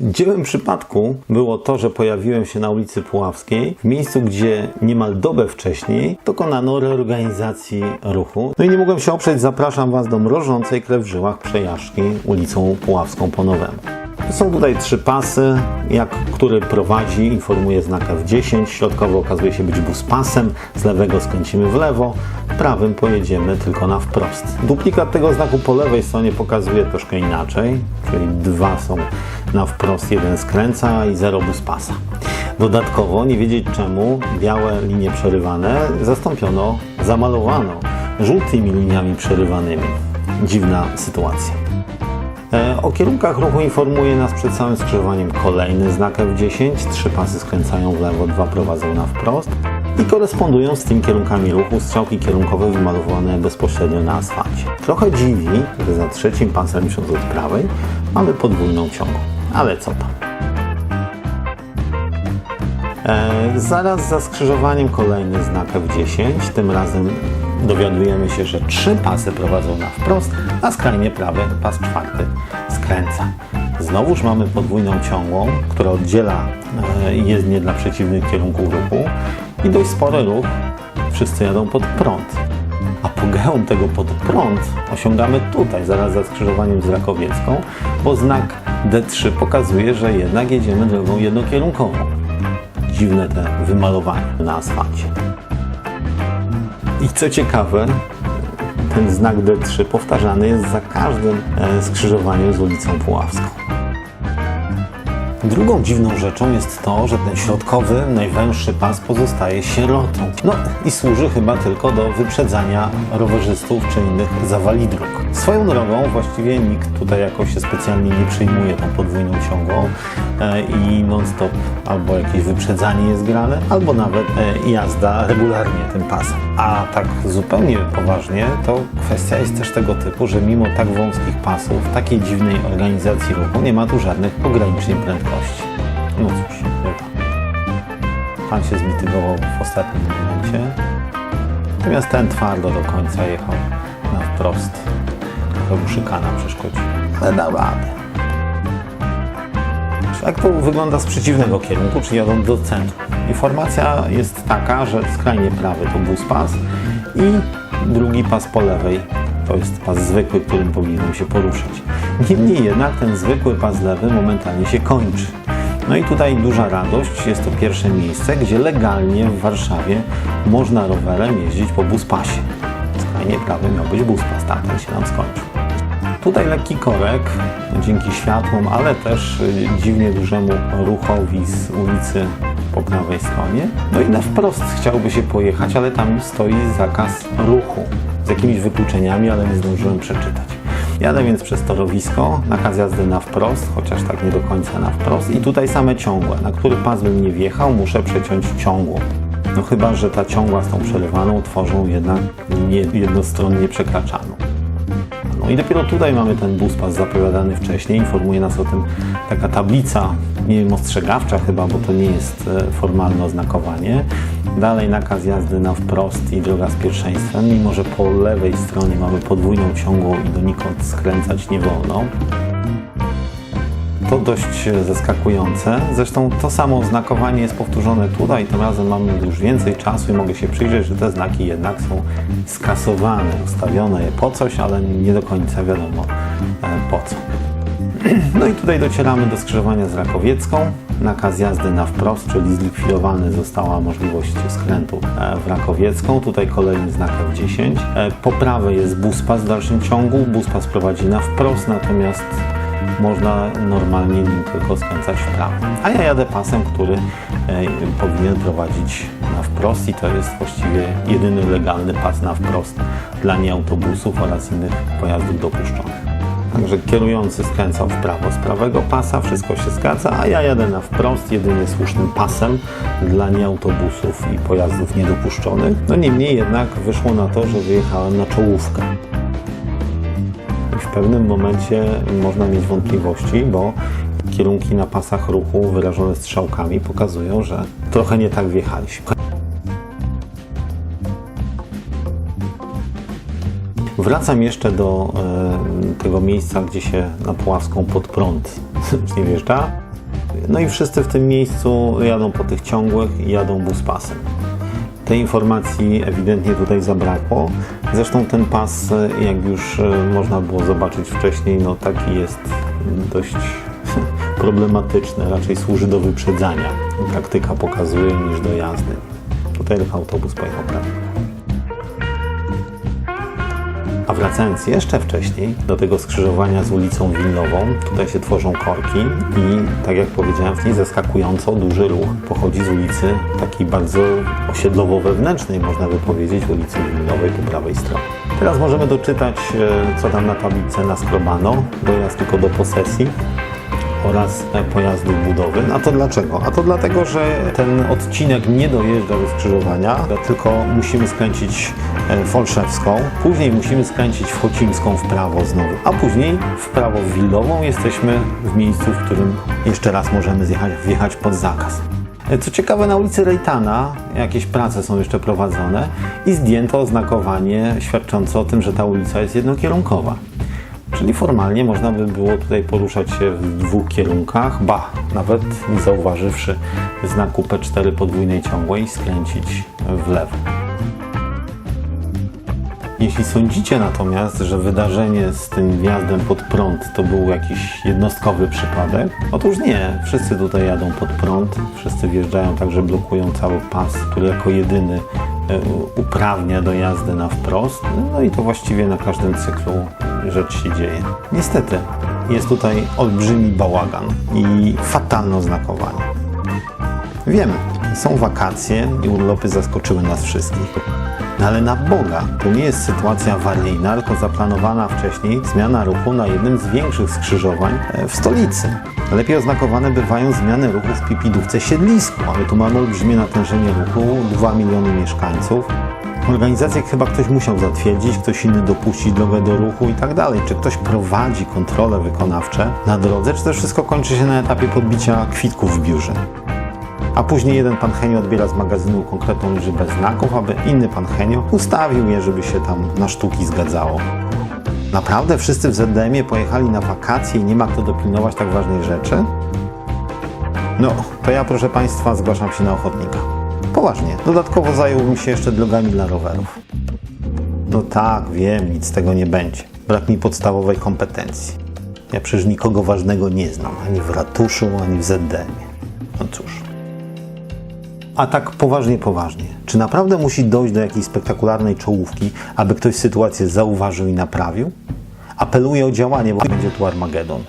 W dziwnym przypadku było to, że pojawiłem się na ulicy Puławskiej, w miejscu, gdzie niemal dobę wcześniej dokonano reorganizacji ruchu. No i nie mogłem się oprzeć, zapraszam Was do mrożącej krew w żyłach przejażdżki ulicą Puławską po nowemu. Są tutaj trzy pasy, jak który prowadzi, informuje znak F10, środkowy okazuje się być bus pasem, z lewego skręcimy w lewo, prawym pojedziemy tylko na wprost. Duplikat tego znaku po lewej stronie pokazuje troszkę inaczej, czyli dwa są na wprost, jeden skręca i zero bus pasa. Dodatkowo, nie wiedzieć czemu, białe linie przerywane zastąpiono, zamalowano żółtymi liniami przerywanymi. Dziwna sytuacja. E, O kierunkach ruchu informuje nas przed samym skrzyżowaniem kolejny znak F10. Trzy pasy skręcają w lewo, dwa prowadzą na wprost i korespondują z tymi kierunkami ruchu strzałki kierunkowe wymalowane bezpośrednio na asfalcie. Trochę dziwi, że za trzecim pasem, licząc od prawej, mamy podwójną ciągłą. Ale co tam? E, zaraz za skrzyżowaniem kolejny znak F10. Tym razem dowiadujemy się, że trzy pasy prowadzą na wprost, a skrajnie prawy pas czwarty skręca. Znowuż mamy podwójną ciągłą, która oddziela e, jezdnię dla przeciwnych kierunków ruchu i dość spory ruch. Wszyscy jadą pod prąd. Apogeum tego pod prąd osiągamy tutaj, zaraz za skrzyżowaniem z Rakowiecką, bo znak D3 pokazuje, że jednak jedziemy drogą jednokierunkową dziwne te wymalowanie na asfalcie. I co ciekawe, ten znak D3 powtarzany jest za każdym e, skrzyżowaniem z ulicą Puławską. Drugą dziwną rzeczą jest to, że ten środkowy, najwęższy pas pozostaje sierotą. No i służy chyba tylko do wyprzedzania rowerzystów czy innych zawali dróg. Swoją drogą właściwie nikt tutaj jakoś się specjalnie nie przyjmuje tą podwójną ciągłą e, i non-stop albo jakieś wyprzedzanie jest grane, albo nawet e, jazda regularnie tym pasem. A tak zupełnie poważnie, to kwestia jest też tego typu, że mimo tak wąskich pasów, takiej dziwnej organizacji ruchu, nie ma tu żadnych ograniczeń prędkości. No cóż, bywa. Pan się zmitygował w ostatnim momencie. Natomiast ten twardo do końca jechał na wprost. Trochę mu szykana przeszkodziła, ale dał radę. Jak to wygląda z przeciwnego kierunku, czyli jadą do centrum? Informacja jest taka, że skrajnie prawy to bus pas i drugi pas po lewej to jest pas zwykły, którym powinienem się poruszać. Niemniej jednak ten zwykły pas lewy momentalnie się kończy. No i tutaj duża radość, jest to pierwsze miejsce, gdzie legalnie w Warszawie można rowerem jeździć po buspasie. Skrajnie prawy miał być buspas, tak, ten się nam skończył. Tutaj lekki korek dzięki światłom, ale też y, dziwnie dużemu ruchowi z ulicy po prawej stronie. No i na wprost chciałby się pojechać, ale tam stoi zakaz ruchu z jakimiś wykluczeniami, ale nie zdążyłem przeczytać. Jadę więc przez torowisko, nakaz jazdy na wprost, chociaż tak nie do końca na wprost i tutaj same ciągłe, na który pas bym nie wjechał, muszę przeciąć ciągłą. No chyba, że ta ciągła z tą przerywaną tworzą jednak jednostronnie przekraczaną. I dopiero tutaj mamy ten bus pas zapowiadany wcześniej. Informuje nas o tym taka tablica, nie wiem, ostrzegawcza chyba, bo to nie jest e, formalne oznakowanie. Dalej nakaz jazdy na wprost i droga z pierwszeństwem, mimo że po lewej stronie mamy podwójną ciągłą i donikąd skręcać nie wolno. To dość zaskakujące. Zresztą to samo oznakowanie jest powtórzone tutaj. Tym razem mamy już więcej czasu i mogę się przyjrzeć, że te znaki jednak są skasowane, ustawione je po coś, ale nie do końca wiadomo e, po co. No i tutaj docieramy do skrzyżowania z Rakowiecką. Nakaz jazdy na wprost, czyli zlikwidowany została możliwość skrętu e, w Rakowiecką. Tutaj kolejny znak F10. E, Po prawej jest buspas w dalszym ciągu. Buspas prowadzi na wprost, natomiast można normalnie nim tylko skręcać w prawo. A ja jadę pasem, który e, powinien prowadzić na wprost i to jest właściwie jedyny legalny pas na wprost dla nieautobusów oraz innych pojazdów dopuszczonych. Także kierujący skręcał w prawo z prawego pasa, wszystko się zgadza, a ja jadę na wprost jedynie słusznym pasem dla nieautobusów i pojazdów niedopuszczonych. No niemniej jednak wyszło na to, że wyjechałem na czołówkę. W pewnym momencie można mieć wątpliwości, bo kierunki na pasach ruchu wyrażone strzałkami pokazują, że trochę nie tak wjechaliśmy. Wracam jeszcze do e, tego miejsca, gdzie się na Puławską pod prąd nie wjeżdża. No i wszyscy w tym miejscu jadą po tych ciągłych i jadą buspasem. Tej informacji ewidentnie tutaj zabrakło. Zresztą ten pas, e, jak już e, można było zobaczyć wcześniej, no taki jest dość problematyczny. Raczej służy do wyprzedzania. Praktyka pokazuje niż do jazdy. Tutaj autobus pojechał prawie. Wracając jeszcze wcześniej do tego skrzyżowania z ulicą Wilnową, tutaj się tworzą korki i tak jak powiedziałem, w niej zaskakująco duży ruch pochodzi z ulicy takiej bardzo osiedlowo-wewnętrznej, można by powiedzieć, ulicy Wilnowej po prawej stronie. Teraz możemy doczytać, e, co tam na tablicy naskrobano, dojazd tylko do posesji oraz pojazdów budowy. A to dlaczego? A to dlatego, że ten odcinek nie dojeżdża do skrzyżowania, tylko musimy skręcić e, Folszewską, później musimy skręcić w Chocimską w prawo znowu, a później w prawo w Wildową jesteśmy w miejscu, w którym jeszcze raz możemy zjechać, wjechać pod zakaz. E, Co ciekawe, na ulicy Rejtana jakieś prace są jeszcze prowadzone i zdjęto oznakowanie świadczące o tym, że ta ulica jest jednokierunkowa. Czyli formalnie można by było tutaj poruszać się w dwóch kierunkach, ba, nawet nie zauważywszy znaku P4 podwójnej ciągłej, skręcić w lewo. Jeśli sądzicie natomiast, że wydarzenie z tym wjazdem pod prąd to był jakiś jednostkowy przypadek, otóż nie. Wszyscy tutaj jadą pod prąd, wszyscy wjeżdżają tak, że blokują cały pas, który jako jedyny e, uprawnia do jazdy na wprost. No i to właściwie na każdym cyklu rzecz się dzieje. Niestety jest tutaj olbrzymi bałagan i fatalne oznakowanie. Wiemy, są wakacje i urlopy zaskoczyły nas wszystkich. No ale na Boga, to nie jest sytuacja awaryjna, tylko zaplanowana wcześniej zmiana ruchu na jednym z większych skrzyżowań e, w stolicy. Lepiej oznakowane bywają zmiany ruchu w Pipidówce Siedlisku, ale tu mamy olbrzymie natężenie ruchu, 2 miliony mieszkańców. Organizację chyba ktoś musiał zatwierdzić, ktoś inny dopuścić drogę do ruchu i tak dalej. Czy ktoś prowadzi kontrole wykonawcze na drodze, czy też wszystko kończy się na etapie podbicia kwitków w biurze? A później jeden pan Henio odbiera z magazynu konkretną liczbę znaków, aby inny pan Henio ustawił je, żeby się tam na sztuki zgadzało. Naprawdę wszyscy w ZDM-ie pojechali na wakacje i nie ma kto dopilnować tak ważnej rzeczy? No, to ja proszę Państwa zgłaszam się na ochotnika. Poważnie, dodatkowo zająłbym się jeszcze drogami dla rowerów. No tak, wiem, nic z tego nie będzie. Brak mi podstawowej kompetencji. Ja przecież nikogo ważnego nie znam, ani w ratuszu, ani w ZDM-ie. No cóż. A tak poważnie, poważnie. Czy naprawdę musi dojść do jakiejś spektakularnej czołówki, aby ktoś sytuację zauważył i naprawił? Apeluję o działanie, bo będzie tu Armagedon.